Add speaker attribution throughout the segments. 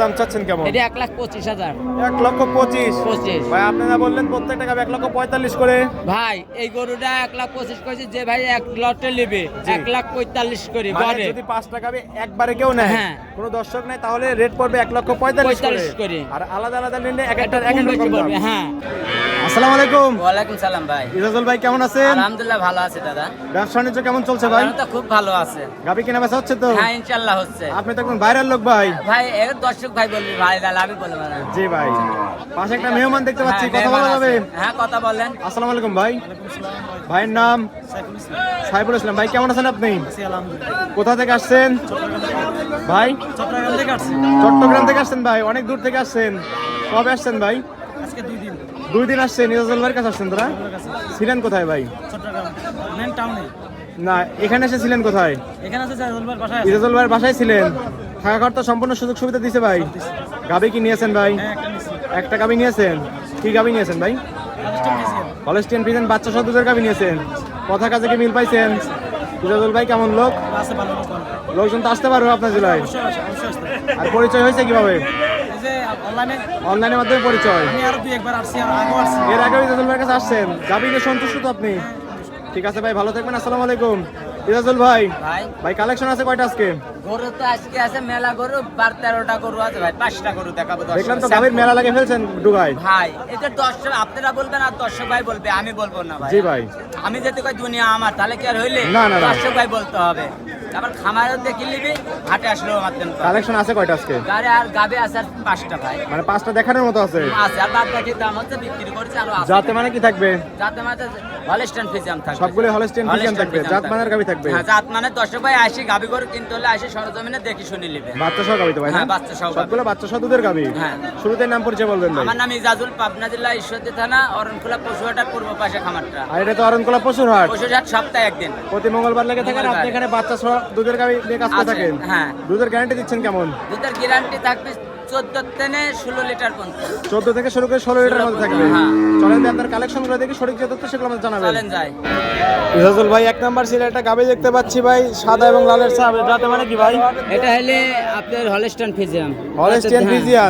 Speaker 1: দাম চাচ্ছেন কেমন?
Speaker 2: এটা এক লাখ পঁচিশ হাজার।
Speaker 1: এক লক্ষ পঁচিশ।
Speaker 2: পঁচিশ।
Speaker 1: ভাই আপনারা বললেন প্রত্যেকটা গাবে এক লক্ষ পঁয়তাল্লিশ করে।
Speaker 2: ভাই এই গরুটা এক লাখ পঁচিশ করেছে যে ভাই এক লটে নেবে। এক লাখ পঁয়তাল্লিশ করে
Speaker 1: মানে যদি পাঁচটা গাবে একবারে কেউ নেয়
Speaker 2: হ্যাঁ।
Speaker 1: কোনো দর্শক নেই তাহলে রেট পড়বে এক লক্ষ পঁয়তাল্লিশ করে।
Speaker 2: 45 করে।
Speaker 1: আর আলাদা আলাদা নিলে এক একটা এক
Speaker 2: কম
Speaker 1: রকম
Speaker 2: হ্যাঁ।
Speaker 1: আসসালামু আলাইকুম।
Speaker 3: ওয়ালাইকুম সালাম ভাই।
Speaker 1: ইজাজুল ভাই কেমন আছেন?
Speaker 3: আলহামদুলিল্লাহ ভালো আছে দাদা।
Speaker 1: ব্যবসা বাণিজ্য কেমন চলছে ভাই?
Speaker 3: তো খুব ভালো আছে।
Speaker 1: গাবি কেনা বেচা হচ্ছে তো?
Speaker 3: হ্যাঁ ইনশাল্লাহ হচ্ছে।
Speaker 1: আপনি তো একদম ভাইরাল লোক ভাই।
Speaker 3: ভাই এর দর্শক ভাই বলবি ভাই দাদা আমি বলব না
Speaker 1: জি ভাই। পাশে একটা মেহমান দেখতে পাচ্ছি
Speaker 3: হ্যাঁ,
Speaker 1: কথা বলা যাবে?
Speaker 3: হ্যাঁ কথা বলেন।
Speaker 1: আসসালামু আলাইকুম ভাই। ভাইয়ের নাম? সাইফুল ইসলাম। ভাই কেমন আছেন আপনি? কোথা থেকে আসছেন? ভাই?
Speaker 4: চট্টগ্রাম থেকে আসছি।
Speaker 1: চট্টগ্রাম থেকে আসছেন ভাই অনেক দূর থেকে আসছেন। কবে আসছেন ভাই?
Speaker 4: আজকে দুই দিন।
Speaker 1: দুই দিন আসছেন নিজাজুল ভাইয়ের কাছে আসছেন তোরা? ছিলেন কোথায় ভাই?
Speaker 4: মেন টাউনে
Speaker 1: না এখানে এসেছিলেন কোথায়?
Speaker 4: এখানে বাসায়
Speaker 1: ইজাজুল ভাইয়ের বাসায় ছিলেন। থাকা খাওয়ার তো সম্পূর্ণ সুযোগ সুবিধা দিছে ভাই। গাবি কি নিয়েছেন ভাই?
Speaker 4: হ্যাঁ একটা
Speaker 1: গাবি নিয়েছেন? কি গাবি নিয়েছেন ভাই?
Speaker 4: নিছি
Speaker 1: হলস্টিয়ান বাচ্চা সহ দুধের গাবি নিয়েছেন। কথা কাজে কি মিল পাইছেন? ইজাজুল ভাই কেমন লোক। লোকজন তো আসতে পারবে আপনার জেলায়। আর পরিচয় হয়েছে কীভাবে?
Speaker 4: অনলাইনে
Speaker 1: অনলাইনের মাধ্যমে পরিচয়।
Speaker 4: আমি আরও দুই একবার আসছি আর আগেও আসছি।
Speaker 1: এর আগে ইজাজুল ভাইয়ের কাছে আসছেন। সন্তুষ্ট তো আপনি? ঠিক আছে ভাই ভালো থাকবেন আসসালামু আলাইকুম। ইজাজুল ভাই
Speaker 3: ভাই।
Speaker 1: ভাই কালেকশন আছে কয়টা আজকে?
Speaker 3: গরু তো আজকে আছে মেলা গরু বার তেরোটা গরু আছে ভাই পাঁচটা গরু দেখাবো দর্শক।
Speaker 1: দেখলাম তো গাবির মেলা লাগে ফেলছেন ডুগায়
Speaker 3: ভাই এটা দর্শক আপনারা বলবেন আর দর্শক ভাই বলবে আমি বলব না ভাই।
Speaker 1: জি ভাই।
Speaker 3: আমি যেতে কই দুনিয়া আমার তাহলে কি আর হইলে?
Speaker 1: না, না, না।
Speaker 3: দর্শক ভাই বলতে হবে। তারপর দেখে নিবি হাটে মারতেন
Speaker 1: কালেকশন আছে কয়টা আজকে?
Speaker 3: গাড়ি আর গাবে আছে আর পাঁচটা ভাই।
Speaker 1: মানে পাঁচটা দেখানোর মতো আছে?
Speaker 3: আছে আর বাদ বাকি দাম হচ্ছে বিক্রি করছে আরও
Speaker 1: যাতে মানে কি থাকবে?
Speaker 3: যাতে মাঝে হলস্টাইন ফিজিয়াম থাকবে।
Speaker 1: সবগুলো ফ্রিজিয়ান থাকবে জাত মানের গাবি থাকবে?
Speaker 3: হ্যাঁ জাত মানে দর্শক ভাই আসি গাবি করে কিনতে হলে আসি সরজমিনে দেখি শুনে নিবে।
Speaker 1: বাচ্চা সহ গাবি তো ভাই
Speaker 3: হ্যাঁ, বাচ্চা সহ
Speaker 1: সবগুলো বাচ্চা সহ দুধের গাবি?
Speaker 3: হ্যাঁ।
Speaker 1: শুরুতে নাম পরিচয় বলবেন ভাই।
Speaker 3: আমার নাম ইজাজুল পাবনা জেলা ঈশ্বরদী থানা অরণখোলা পশুহাটার পূর্ব পাশে খামারটা।
Speaker 1: আর এটা তো অরণকোলা পশুর হাট?
Speaker 3: পশুহাট সপ্তাহে একদিন।
Speaker 1: প্রতি মঙ্গলবার লেগে
Speaker 3: মঙ্গলবার।
Speaker 1: আপনি এখানে বাচ্চা সহ দুধের গাড়ি নিয়ে কাজ করে থাকেন
Speaker 3: হ্যাঁ।
Speaker 1: দুধের গ্যারান্টি দিচ্ছেন কেমন
Speaker 3: দুধের গ্যারান্টি থাকবে চোদ্দ থেকে ষোলো লিটার পর্যন্ত।
Speaker 1: চোদ্দ থেকে শুরু করে ষোলো লিটার মধ্যে থাকবে।
Speaker 3: হ্যাঁ।
Speaker 1: চলেন আপনার কালেকশনগুলো দেখি সঠিক যে তথ্য সেগুলো আমাদের জানাবেন।
Speaker 3: চলেন যাই।
Speaker 1: ভাই এক নাম্বার একটা গাবি দেখতে পাচ্ছি ভাই সাদা এবং লালের মানে কি ভাই?
Speaker 2: এটা হলে আপনার হলস্টান ফিজিয়াম।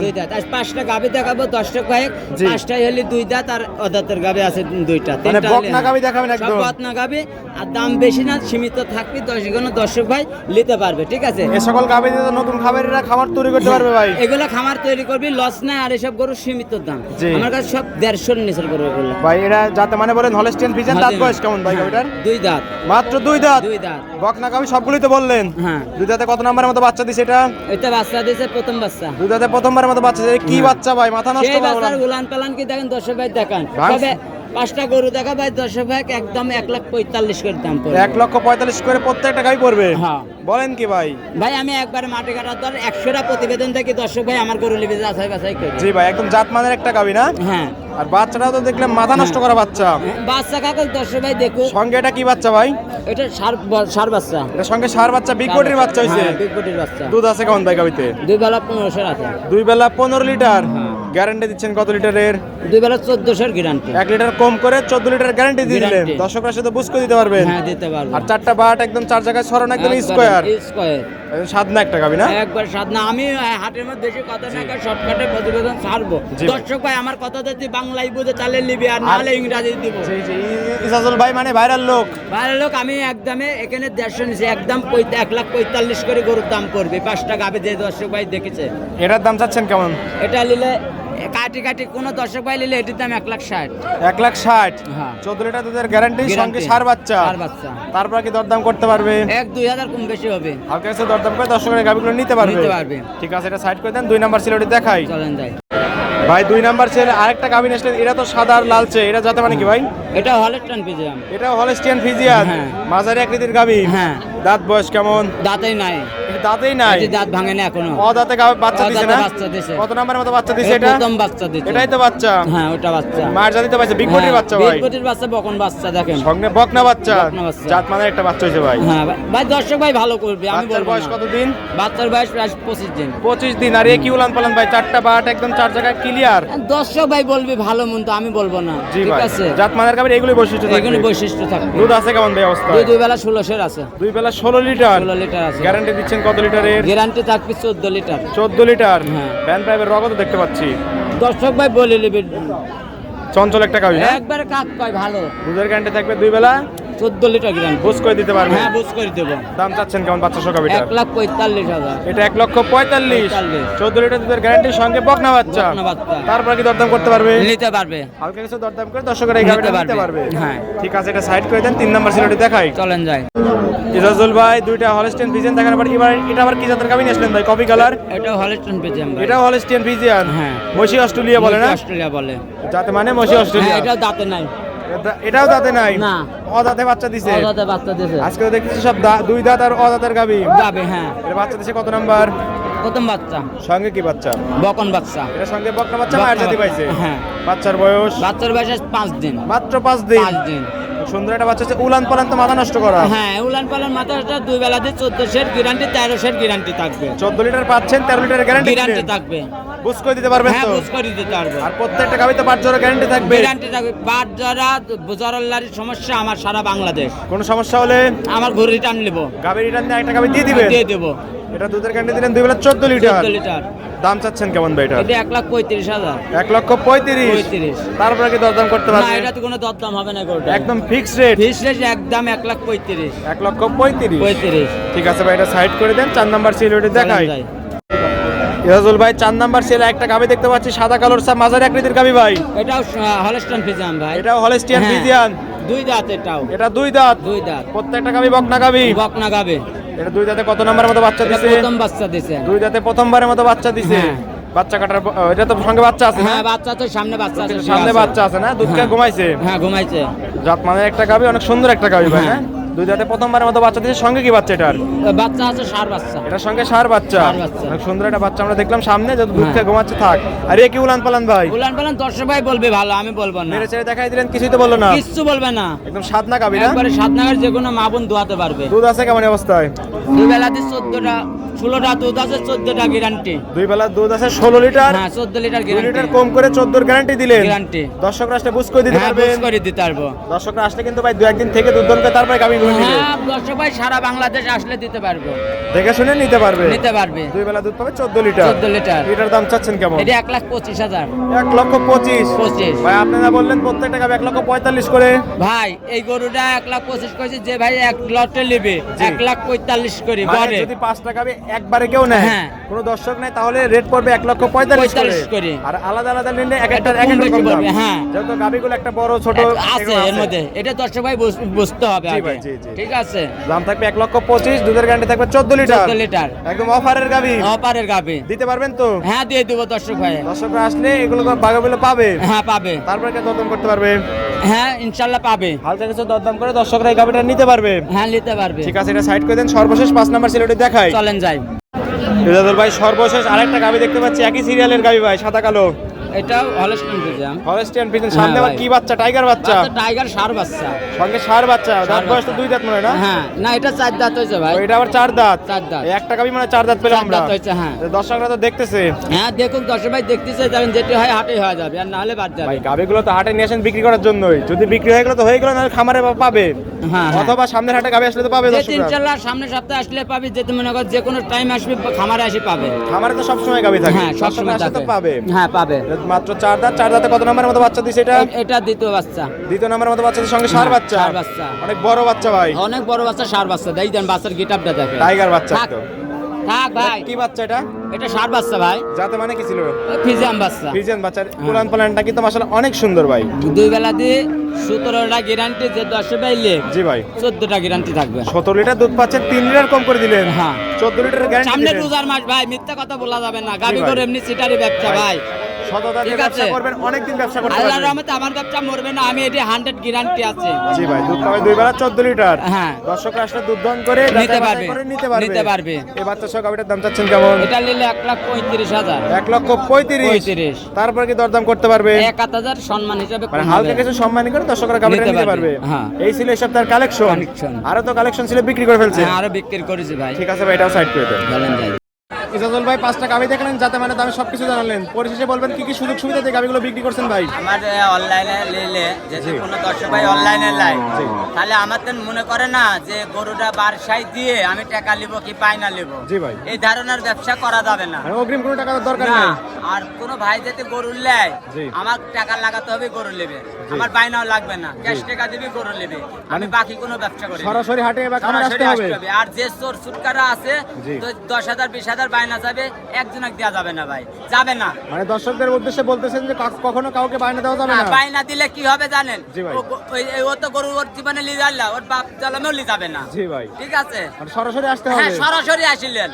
Speaker 2: দুই দাঁত আর পাঁচটা গাবে দেখাবো দশটা কয়েক। পাঁচটাই হলে দুই দাঁত আর অদাতের গাবে আছে দুইটা।
Speaker 1: মানে বকনা গাভী দেখাবেন
Speaker 2: সব
Speaker 1: একদম।
Speaker 2: বকনা গাবে আর দাম বেশি না সীমিত থাকবে দশ কোনো দর্শক ভাই নিতে পারবে ঠিক আছে?
Speaker 1: এ সকল গাবি দিয়ে নতুন খাবারেরা খাবার তৈরি করতে পারবে ভাই।
Speaker 2: এগুলো খামার তৈরি করবি লস নাই আর এসব গরু সীমিত দাম। আমার কাছে সব দেড়শোর নিচের গরু এগুলো
Speaker 1: ভাই এরা যাতে মানে বলেন ফ্রিজিয়ান দাঁত
Speaker 2: হ্যাঁ,
Speaker 1: বয়স কেমন ভাই গাবিটার
Speaker 2: দুই দাঁত।
Speaker 1: মাত্র দুই দাঁত?
Speaker 2: দুই দাঁত।
Speaker 1: বকনা সবগুলোই তো বললেন।
Speaker 2: হ্যাঁ।
Speaker 1: দুই দাঁতে কত নাম্বারের মতো বাচ্চা দিছে এটা?
Speaker 2: এটা বাচ্চা দিয়েছে প্রথম বাচ্চা।
Speaker 1: দুই দাঁতে প্রথমবারের মতো বাচ্চা দিছে। কি বাচ্চা ভাই মাথা নষ্ট
Speaker 2: সেই বাচ্চার উলান পালান কি দেখেন দর্শক ভাই দেখান। তবে পাঁচটা গরু দেখা ভাই দর্শক ভাই একদম এক লাখ পঁয়তাল্লিশ করে দাম পড়বে।
Speaker 1: এক লক্ষ পঁয়তাল্লিশ করে প্রত্যেকটা গাবি পড়বে।
Speaker 2: হ্যাঁ।
Speaker 1: বলেন কি ভাই?
Speaker 2: ভাই আমি একবার মাঠে কাটার দর একশোটা প্রতিবেদন থেকে দর্শক ভাই আমার গরু লিবে যাচাই বাছাই করি।
Speaker 1: জি ভাই একদম জাত মানের একটা গাবি না?
Speaker 2: হ্যাঁ।
Speaker 1: আর বাচ্চাটাও তো দেখলাম মাথা নষ্ট করা বাচ্চা।
Speaker 2: বাচ্চা কাকল দর্শক ভাই দেখো
Speaker 1: সঙ্গে এটা কি বাচ্চা ভাই?
Speaker 2: এটা সার সার বাচ্চা।
Speaker 1: এটা সঙ্গে সার বাচ্চা বিগ বডির বাচ্চা। হয়েছে
Speaker 2: হ্যাঁ, বিগ বডির বাচ্চা।
Speaker 1: দুধ আছে কেমন ভাই গাবিতে?
Speaker 2: দুই বেলা পনেরোশোর আছে
Speaker 1: দুই বেলা পনেরো লিটার।
Speaker 2: হ্যাঁ।
Speaker 1: গ্যারান্টি দিচ্ছেন কত লিটারের?
Speaker 2: দুই বেলা চোদ্দশোর গ্যারান্টি।
Speaker 1: এক লিটার কম করে চোদ্দ লিটার গ্যারান্টি দিয়ে দিলেন। দর্শকরা সাথে বুঝ করে দিতে পারবেন।
Speaker 2: হ্যাঁ দিতে পারব।
Speaker 1: আর চারটা বাট একদম চার জায়গায় সরানো একদম স্কোয়ার
Speaker 2: স্কোয়ার
Speaker 1: সাদনা একটা গাবি না?
Speaker 2: একবার না আমি হাটের মধ্যে বেশি কথা না কই শর্টকাটে প্রতিবেদন ছাড়বো। দর্শক ভাই আমার কথা যদি বাংলায় বুঝে তাহলে নিবি আর নাহলে ইংরাজি দিব।
Speaker 1: জি জি। ইসাজুল ভাই মানে ভাইরাল লোক।
Speaker 2: ভাইরাল লোক আমি একদমে এখানে দেড়শো নিচে একদম এক লাখ পঁয়তাল্লিশ করে গরুর দাম করবে পাঁচটা গাবে যে দর্শক ভাই দেখেছে।
Speaker 1: এটার দাম চাচ্ছেন কেমন?
Speaker 2: এটা নিলে কাটি কাটি কোনো দর্শক ভাই নিলে এটির দাম এক লাখ ষাট।
Speaker 1: এক লাখ ষাট?
Speaker 2: হ্যাঁ।
Speaker 1: চোদ্দ লিটার দুধের গ্যারান্টি সঙ্গে সার বাচ্চা।
Speaker 2: সার বাচ্চা।
Speaker 1: তারপর কি দরদাম করতে পারবে?
Speaker 2: এক দুই হাজার কম বেশি হবে।
Speaker 1: হালকা কাছে দরদাম করে দর্শকের গাবিগুলো নিতে পারবে।
Speaker 2: নিতে পারবে।
Speaker 1: ঠিক আছে এটা সাইড করে দেন দুই নাম্বার ছিল ওটা দেখাই।
Speaker 2: চলেন যাই।
Speaker 1: ভাই দুই নাম্বার ছেলে আরেকটা গাবিন আসলে এটা তো সাদা আর লালচে এটা যাতে মানে কি ভাই?
Speaker 2: এটা হলের টান
Speaker 1: এটা হলস্টিয়ান ফিজিয়ান
Speaker 2: হ্যাঁ।
Speaker 1: মাঝারি আকৃতির গাবি
Speaker 2: হ্যাঁ।
Speaker 1: দাঁত বয়স কেমন?
Speaker 2: দাঁতেই নাই।
Speaker 1: দাঁতেই নাই।
Speaker 2: দাঁত ভাঙে না এখনও।
Speaker 1: অ দাঁতে বাচ্চা দিছে না?
Speaker 2: বাচ্চা দিছে।
Speaker 1: কত নাম্বারের মতো বাচ্চা দিছে এটা?
Speaker 2: প্রথম বাচ্চা দিচ্ছে
Speaker 1: এটাই তো বাচ্চা।
Speaker 2: হ্যাঁ ওটা বাচ্চা।
Speaker 1: মার জাতি তো পাইছে বিগ বডির বাচ্চা
Speaker 2: বিগ বডির বাচ্চা বকন বাচ্চা দেখেন।
Speaker 1: সঙ্গে বকনা বাচ্চা। জাত মানে একটা বাচ্চা হয়েছে ভাই।
Speaker 2: হ্যাঁ ভাই- ভাই দর্শক ভাই ভালো করবে আমি বলব
Speaker 1: বয়স
Speaker 2: না।
Speaker 1: কতদিন?
Speaker 2: বাচ্চার বয়স প্রায় পঁচিশ দিন।
Speaker 1: পঁচিশ দিন আর এ কি উলান পালান ভাই? চারটা বাট একদম চার জায়গায় ক্লিয়ার
Speaker 2: দর্শক ভাই বলবে ভালো মন্দ আমি বলব না। ঠিক আছে?
Speaker 1: জাত মানের গাবির এগুলোই বৈশিষ্ট্য
Speaker 2: এগুলো
Speaker 1: থাকবে
Speaker 2: বৈশিষ্ট্য থাকবে।
Speaker 1: দুধ আছে কেমন ভাই অবস্থা?
Speaker 2: দুই বেলা ষোলোশের আছে।
Speaker 1: দুই বেলা ষোলো লিটার।
Speaker 2: ষোলো লিটার আছে।
Speaker 1: গ্যারান্টি দিচ্ছেন কত লিটারের?
Speaker 2: গ্যারান্টি থাকবে চোদ্দ লিটার।
Speaker 1: চোদ্দ লিটার।
Speaker 2: হ্যাঁ।
Speaker 1: ভ্যান পাইপের রগত দেখতে পাচ্ছি।
Speaker 2: দর্শক ভাই বলে নেবেন
Speaker 1: চঞ্চল একটা কাজ হ্যাঁ?
Speaker 2: একবারে কাক পায় ভালো।
Speaker 1: দুধের গ্যারান্টি থাকবে দুই বেলা?
Speaker 2: চোদ্দ লিটার গ্যারান্টি
Speaker 1: বুঝ করে দিতে পারবে
Speaker 2: হ্যাঁ বুঝ করে দেবো।
Speaker 1: দাম চাচ্ছেন কেমন বাচ্চা গাভীটা
Speaker 2: এক লাখ পঁয়তাল্লিশ হাজার।
Speaker 1: এটা এক লক্ষ পঁয়তাল্লিশ। চোদ্দ লিটার দুধের গ্যারান্টির সঙ্গে বকনা বাচ্চা। তারপর কি দরদাম করতে পারবে?
Speaker 2: নিতে পারবে।
Speaker 1: হালকা কিছু দরদাম করে দর্শকেরা এই
Speaker 2: নিতে
Speaker 1: নিতে
Speaker 2: পারবে। হ্যাঁ।
Speaker 1: ঠিক আছে এটা সাইড করে দেন তিন নাম্বার সিলেটি দেখাই।
Speaker 2: চলেন যাই।
Speaker 1: ইজাজুল ভাই দুইটা হলস্টেন ফিজিয়ান দেখার পর এবার এটা আবার কি জাতের নিয়ে আসলেন ভাই? কপি কালার
Speaker 2: এটা হলেস্টন আমরা
Speaker 1: এটা হলস্টেন ফিজিয়ান
Speaker 2: হ্যাঁ।
Speaker 1: মসি অস্ট্রেলিয়া বলে না?
Speaker 2: অস্ট্রেলিয়া বলে।
Speaker 1: যাতে মানে মসি
Speaker 2: হ্যাঁ
Speaker 1: অস্ট্রেলিয়া।
Speaker 2: এটাও দাঁতে নাই।
Speaker 1: এটা- এটাও দাঁতে নাই।
Speaker 2: না।
Speaker 1: অদাঁতে বাচ্চা দিছে।
Speaker 2: দাঁতে বাচ্চা দিছে।
Speaker 1: আজকে তো দেখতেছি সব দা- দুই দাঁত আর অদাঁতের গাবি।
Speaker 2: গাবি হ্যাঁ।
Speaker 1: এটা বাচ্চা দিছে কত নাম্বার?
Speaker 2: প্রথম বাচ্চা।
Speaker 1: সঙ্গে কি বাচ্চা?
Speaker 2: বকন বাচ্চা।
Speaker 1: এটা সঙ্গে বকন বাচ্চা মায়ের জাতি পাইছে।
Speaker 2: হ্যাঁ।
Speaker 1: বাচ্চার বয়স?
Speaker 2: বাচ্চার বয়স পাঁচ দিন।
Speaker 1: মাত্র পাঁচ দিন।
Speaker 2: পাঁচ দিন।
Speaker 1: সুন্দর একটা বাচ্চা আছে। উলান পালান তো মাথা নষ্ট করা।
Speaker 2: হ্যাঁ উলান পালান মাথাটা দুই বেলা দিয়ে চোদ্দ সেট গ্যারান্টি তেরো সেট গ্যারান্টি থাকবে।
Speaker 1: চোদ্দ লিটার পাচ্ছেন তেরো লিটার গ্যারান্টি
Speaker 2: গ্যারান্টি থাকবে।
Speaker 1: বুঝ করে দিতে পারবেন
Speaker 2: হ্যাঁ বুঝ করে দিতে পারব।
Speaker 1: আর প্রত্যেকটা গাবিতে পাঁচ জোড়া গ্যারান্টি থাকবে।
Speaker 2: গ্যারান্টি থাকবে। বাদ যারা জরাল্লারির সমস্যা আমার সারা বাংলাদেশ।
Speaker 1: কোনো সমস্যা হলে
Speaker 2: আমার ঘুরে রিটার্ন নেব।
Speaker 1: গাভি রিটার্ন দিয়ে একটা গাভি দিয়ে দিবে
Speaker 2: দিয়ে দেবো।
Speaker 1: এটা দুধের গ্যারান্টি দিলেন দুই বেলা চোদ্দ লিটার।
Speaker 2: লিটার।
Speaker 1: দাম চাচ্ছেন কেমন ভাই এটা
Speaker 2: এক লাখ পঁয়ত্রিশ হাজার।
Speaker 1: এক লক্ষ পঁয়ত্রিশ।
Speaker 2: পঁয়ত্রিশ।
Speaker 1: তারপরে কি দরদাম করতে
Speaker 2: না
Speaker 1: পারবে
Speaker 2: এটা তো কোনো দরদাম হবে না গোটা
Speaker 1: একদম ফিক্স রেট
Speaker 2: ফিস রেট একদম এক লাখ পঁয়ত্রিশ।
Speaker 1: এক লক্ষ পঁয়ত্রিশ।
Speaker 2: পঁয়ত্রিশ।
Speaker 1: ঠিক আছে ভাই এটা সাইড করে দেন চার নাম্বার সিল দেখাই। ইরাজুল ভাই চার নাম্বার সেল একটা গাবি দেখতে পাচ্ছি সাদা কালোর সব মাঝারি আকৃতির গাবি ভাই।
Speaker 2: এটাও হলস্টন ফিজাম ভাই।
Speaker 1: এটাও হলেস্টিয়ান ফ্রিজিয়ান
Speaker 2: দুই দাঁত এটাও।
Speaker 1: এটা দুই দাঁত।
Speaker 2: দুই দাঁত।
Speaker 1: প্রত্যেকটা গাবি বকনা গাবি।
Speaker 2: বকনা গাবে।
Speaker 1: এটা দুই দাঁতে কত নাম্বার মতো বাচ্চা দিছে?
Speaker 2: প্রথম বাচ্চা দিছে
Speaker 1: দুই দাঁতে প্রথমবারের মতো বাচ্চা দিছে।
Speaker 2: হ্যাঁ।
Speaker 1: বাচ্চা কাটার এটা তো সঙ্গে বাচ্চা আছে
Speaker 2: হ্যাঁ বাচ্চা তো সামনে বাচ্চা আছে
Speaker 1: সামনে বাচ্চা আছে না? দুধ খেয়ে
Speaker 2: হ্যাঁ।
Speaker 1: ঘুমাইছে?
Speaker 2: হ্যাঁ ঘুমাইছে।
Speaker 1: জাত মানে একটা গাবি অনেক সুন্দর একটা গাবি ভাই
Speaker 2: হ্যাঁ।
Speaker 1: দুই দাঁতে প্রথমবারের মতো বাচ্চা দিছে সঙ্গে কি বাচ্চা এটার?
Speaker 2: বাচ্চা আছে সার বাচ্চা।
Speaker 1: এটার সঙ্গে সার বাচ্চা? অনেক সুন্দর একটা বাচ্চা আমরা দেখলাম সামনে যে দুধ
Speaker 2: হ্যাঁ।
Speaker 1: ঘুমাচ্ছে থাক। আর এ কি উলান পালান ভাই?
Speaker 2: উলান পালান দর্শক ভাই বলবে ভালো আমি বলব না।
Speaker 1: মেরে ছেড়ে দেখাই দিলেন কিছুই তো বলল না।
Speaker 2: বলবে না।
Speaker 1: একদম গাবি না
Speaker 2: একবারে যে কোনো মা বোন দোয়াতে পারবে।
Speaker 1: দুধ আছে কেমন অবস্থায়?
Speaker 2: দুই বেলাতে চোদ্দটা ষোলোটা দুধ আছে চোদ্দটা গ্যারান্টি
Speaker 1: দুই বেলা দুধ আছে ষোলো লিটার।
Speaker 2: হ্যাঁ চোদ্দ লিটার
Speaker 1: লিটার কম করে চোদ্দোর গ্যারান্টি দিলেন।
Speaker 2: গ্যারান্টি
Speaker 1: দর্শকরা আসলে বুঝ করে দিতে
Speaker 2: হ্যাঁ
Speaker 1: পারবেন।
Speaker 2: বুঝ করে দিতে পারব।
Speaker 1: দর্শকরা আসলে কিন্তু ভাই দু একদিন থেকে দুধ দন করে তারপরে গাবি গুলো নিবে।
Speaker 2: হ্যাঁ দর্শক সারা বাংলাদেশ আসলে দিতে পারব।
Speaker 1: দেখে শুনে নিতে পারবে।
Speaker 2: নিতে পারবে।
Speaker 1: দুই বেলা দুধ পাবে চোদ্দ লিটার।
Speaker 2: চোদ্দ লিটার।
Speaker 1: লিটার দাম চাচ্ছেন কেমন?
Speaker 2: এটা এক লাখ পঁচিশ হাজার।
Speaker 1: এক লক্ষ পঁচিশ।
Speaker 2: পঁচিশ।
Speaker 1: ভাই আপনারা বললেন প্রত্যেকটা গাবি এক লক্ষ পঁয়তাল্লিশ করে।
Speaker 2: ভাই এই গরুটা এক লাখ পঁচিশ করেছে যে ভাই এক লটে নেবে
Speaker 1: জি।
Speaker 2: লাখ পঁয়তাল্লিশ করে
Speaker 1: মানে যদি একবারে কেউ নেয়
Speaker 2: হ্যাঁ।
Speaker 1: কোনো দর্শক নেই তাহলে রেট পড়বে এক লক্ষ পঁয়তাল্লিশ করে।
Speaker 2: 45 করে।
Speaker 1: আর আলাদা আলাদা নিলে এক একটা
Speaker 2: একটা কম
Speaker 1: এক রকম
Speaker 2: বেশি
Speaker 1: দাম
Speaker 2: হ্যাঁ।
Speaker 1: যেহেতু গাবিগুলো একটা বড় ছোট
Speaker 2: আছে এর মধ্যে। এটা দর্শক ভাই বুঝ- বুঝতে হবে আগে।
Speaker 1: জি, জি।
Speaker 2: ঠিক আছে।
Speaker 1: দাম থাকবে এক লক্ষ পঁচিশ দুধের গ্যারান্টি থাকবে চোদ্দ লিটার।
Speaker 2: চোদ্দ লিটার।
Speaker 1: একদম অফারের গাবি
Speaker 2: অপারের গাবে
Speaker 1: দিতে পারবেন তো?
Speaker 2: হ্যাঁ দিয়ে দেবো দর্শক ভাই।
Speaker 1: দর্শকরা আসলে এগুলো বাগাগুলো পাবে?
Speaker 2: হ্যাঁ পাবে।
Speaker 1: তারপরে কে দরদাম করতে পারবে?
Speaker 2: হ্যাঁ ইনশাল্লাহ পাবে।
Speaker 1: হালকা কিছু দরদাম করে দর্শকরা এই গাবিটা নিতে পারবে।
Speaker 2: হ্যাঁ নিতে পারবে।
Speaker 1: ঠিক আছে এটা সাইড করে দেন সর্বশেষ পাঁচ নাম্বার সিলেটি দেখাই।
Speaker 2: চলেন যাই।
Speaker 1: রেজাদুল ভাই সর্বশেষ আরেকটা গাবি দেখতে পাচ্ছি একই সিরিয়ালের গাবি ভাই সাদা কালো।
Speaker 2: এটাও হলস্টন ফিজাম
Speaker 1: ফরেস্টিয়ান পিছন সামনে আবার কি বাচ্চা? টাইগার বাচ্চা?
Speaker 2: টাইগার সার বাচ্চা।
Speaker 1: সঙ্গে ষাঁড় বাচ্চা? দাঁত বয়স তো দুই দাঁত মনে না?
Speaker 2: হ্যাঁ। না এটা চার দাঁত হয়েছে ভাই।
Speaker 1: এটা আবার চার দাঁত?
Speaker 2: চার দাঁত।
Speaker 1: একটা গাবি মানে চার দাঁত পেলাম আমরা।
Speaker 2: দাঁত হয়েছে, হ্যাঁ।
Speaker 1: দর্শকরা তো দেখতেছে।
Speaker 2: হ্যাঁ দেখুন দর্শক ভাই দেখতেছে যাবেন যেটি হয় হাটে হয়ে যাবে আর নাহলে বাদ যাবে।
Speaker 1: ভাই গাবিগুলো তো হাটে নিয়ে আসেন বিক্রি করার জন্যই। যদি বিক্রি হয়ে গেলো তো হয়ে গেলো নাহলে খামারে পাবে।
Speaker 2: হ্যাঁ, হ্যাঁ।
Speaker 1: অথবা সামনের হাটে গাবি আসলে তো পাবে
Speaker 2: যে
Speaker 1: দর্শকরা।
Speaker 2: ইনশাল্লাহ সামনের সপ্তাহে আসলে পাবি যেতে মনে কর যে কোনো টাইম আসবে খামারে আসি পাবে।
Speaker 1: খামারে তো সবসময় গাবি থাকে।
Speaker 2: হ্যাঁ
Speaker 1: দর্শকরা
Speaker 2: সবসময়
Speaker 1: আসলে তো পাবে।
Speaker 2: হ্যাঁ পাবে।
Speaker 1: মাত্র চার দাঁত। চার দাঁতে কত নাম্বারের মতো বাচ্চা দিছে এটা?
Speaker 2: এটা দ্বিতীয় বাচ্চা।
Speaker 1: দ্বিতীয় নাম্বারের মতো বাচ্চাদের সঙ্গে ষাঁড়
Speaker 2: হ্যাঁ,
Speaker 1: বাচ্চা?
Speaker 2: ষাঁড় বাচ্চা।
Speaker 1: অনেক বড় বাচ্চা ভাই।
Speaker 2: অনেক বড় বাচ্চা সার বাচ্চা। দেন বাচ্চার গিটাপটা দেখে
Speaker 1: টাইগার বাচ্চা তো
Speaker 2: থাক ভাই।
Speaker 1: কি বাচ্চা এটা?
Speaker 2: এটা সার বাচ্চা ভাই।
Speaker 1: যাতে মানে কি ছিল?
Speaker 2: বাচ্চা।
Speaker 1: ফিজিয়ান বাচ্চার পুরান প্ল্যানটা কিন্তু মাসাল অনেক সুন্দর ভাই।
Speaker 2: দুই বেলা দিয়ে সতেরোটা গ্যারান্টি যে দশে পাইলে
Speaker 1: জি ভাই।
Speaker 2: চোদ্দটা গ্যারান্টি থাকবে।
Speaker 1: সতেরো লিটার দুধ পাচ্ছেন তিন লিটার কম করে দিলেন।
Speaker 2: হ্যাঁ।
Speaker 1: চোদ্দ লিটার গ্যারান্টি
Speaker 2: সামনে রোজার মাস ভাই মিথ্যা কথা বলা যাবে না।
Speaker 1: গাড়ি
Speaker 2: করে এমনি সিটারি ব্যবসা ভাই।
Speaker 1: সততা দিয়ে ব্যবসা
Speaker 2: আছে।
Speaker 1: করবেন অনেকদিন ব্যবসা করতে
Speaker 2: আল্লাহর রহমতে আমার ব্যবসা মরবে না আমি এটি হান্ড্রেড গ্যারান্টি আছে।
Speaker 1: জি ভাই দুধ পাবে দুই বেলা চোদ্দ লিটার।
Speaker 2: হ্যাঁ।
Speaker 1: দর্শকরা আসলে দুধ দন করে
Speaker 2: নিতে পারবে।
Speaker 1: নিতে পারবে।
Speaker 2: নিতে পারবে।
Speaker 1: এই বাচ্চা সহ গাভিটার দাম চাচ্ছেন কেমন?
Speaker 2: এটা নিলে এক লাখ পঁয়ত্রিশ হাজার।
Speaker 1: এক লক্ষ তারপর কি দরদাম করতে পারবে?
Speaker 2: সম্মান হিসাবে
Speaker 1: মানে হালকা কিছু সম্মানী করে দর্শকরা
Speaker 2: নিতে
Speaker 1: পারবে।
Speaker 2: হ্যাঁ।
Speaker 1: এই ছিল এই সপ্তাহের কালেকশন আরও তো কালেকশন ছিল বিক্রি করে ফেলছে।
Speaker 2: হ্যাঁ আরও বিক্রি করেছি ভাই।
Speaker 1: ঠিক আছে ভাই এটাও সাইড করে দেন। ইজাজুল ভাই পাঁচটা গাভি দেখলেন যাতে মানে দামে সবকিছু জানালেন পরিশেষে বলবেন কি কি সুযোগ সুবিধা দিয়ে গাভিগুলো বিক্রি করছেন ভাই?
Speaker 2: আমার অনলাইনে নিলে যদি কোনো দর্শক ভাই অনলাইনে লাই তাহলে আমার তো মনে করে না যে গরুটা বারসাই দিয়ে আমি টাকা নিব কি পায়না নিব।
Speaker 1: জি ভাই।
Speaker 2: এই ধরনের ব্যবসা করা যাবে না।
Speaker 1: মানে অগ্রিম কোনো টাকা দরকার
Speaker 2: না
Speaker 1: নেই।
Speaker 2: আর কোনো ভাই যদি গরু নেয়। আমার টাকা লাগাতে হবে গরু নেবে। আমার বাইনাও লাগবে না। ক্যাশ টাকা দিবি গরু নেবে। আমি বাকি কোনো ব্যবসা করি
Speaker 1: সরাসরি হাটে বা খামারে আসতে হবে?
Speaker 2: আর যে চোর সুটকারা আছে তো দশ হাজার বিশ হাজার বাইনা যাবে দেওয়া যাবে না ভাই। যাবে না।
Speaker 1: মানে দর্শকদের উদ্দেশ্যে বলতেছেন যে কখনো কাউকে বায়না দেওয়া যাবে
Speaker 2: না, বাইনা দিলে কি হবে জানেন? ও তো গরু ওর জীবনে ওর বাপ জ্বালামেও লিয়ে যাবে না।
Speaker 1: জি ভাই।
Speaker 2: ঠিক আছে?
Speaker 1: মানে সরাসরি আসতে
Speaker 2: হ্যাঁ সরাসরি আসিলেন।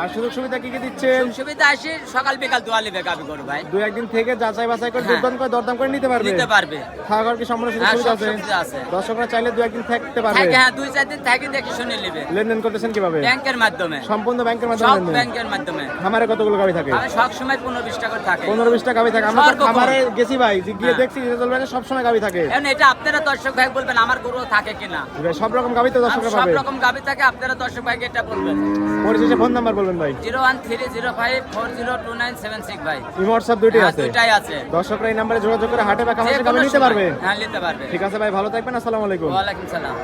Speaker 1: আর সুযোগ সুবিধা কি কি দিচ্ছেন?
Speaker 2: সুবিধা আসি সকাল বিকাল দোয়া লিবে গাবি গরু ভাই।
Speaker 1: দুই একদিন থেকে যাচাই বাছাই করে
Speaker 2: হ্যাঁ।
Speaker 1: করে দরদাম করে নিতে পারবে?
Speaker 2: নিতে পারবে।
Speaker 1: খাওয়া খাওয়ার কি সম্পূর্ণ সুযোগ
Speaker 2: হ্যাঁ,
Speaker 1: সুবিধা আছে? দর্শকরা চাইলে দু একদিন থাকতে পারবে।
Speaker 2: হ্যাঁ দুই চার দিন থাকে দেখে শুনে নিবে।
Speaker 1: লেনদেন করতেছেন কীভাবে?
Speaker 2: ব্যাংকের মাধ্যমে।
Speaker 1: সম্পূর্ণ ব্যাংকের মাধ্যমে
Speaker 2: সব ব্যাংকের মাধ্যমে।
Speaker 1: খামারে কতগুলো গাভি থাকে?
Speaker 2: আমি সব সময় পনেরো বিশ টাকা থাকে।
Speaker 1: পনেরো বিশ টাকা গাভি থাকে আমরা গেছি ভাই গিয়ে
Speaker 2: হ্যাঁ।
Speaker 1: দেখছি রেজাল্ট ব্যাংকে সবসময় গাভি থাকে।
Speaker 2: এখন এটা আপনারা দর্শক ভাই বলবেন আমার গরু থাকে কিনা?
Speaker 1: সব রকম গাভি তো
Speaker 2: সব রকম গাবি থাকে আপনারা দর্শক ভাইকে এটা বলবেন।
Speaker 1: পরিশেষে ফোন নাম্বার বলবেন ভাই?
Speaker 2: Zero one three zero five four zero two nine seven six ভাই।
Speaker 1: হোয়াটসঅ্যাপ দুইটাই
Speaker 2: হ্যাঁ,
Speaker 1: আছে।
Speaker 2: দুইটাই আছে।
Speaker 1: দর্শকরা এই নাম্বারে যোগাযোগ করে হাটে বা খামারে নিতে পারবে।
Speaker 2: হ্যাঁ নিতে পারবে।
Speaker 1: ঠিক আছে ভাই ভালো থাকবেন আসসালামু আলাইকুম।
Speaker 2: ওয়ালাইকুম সালাম।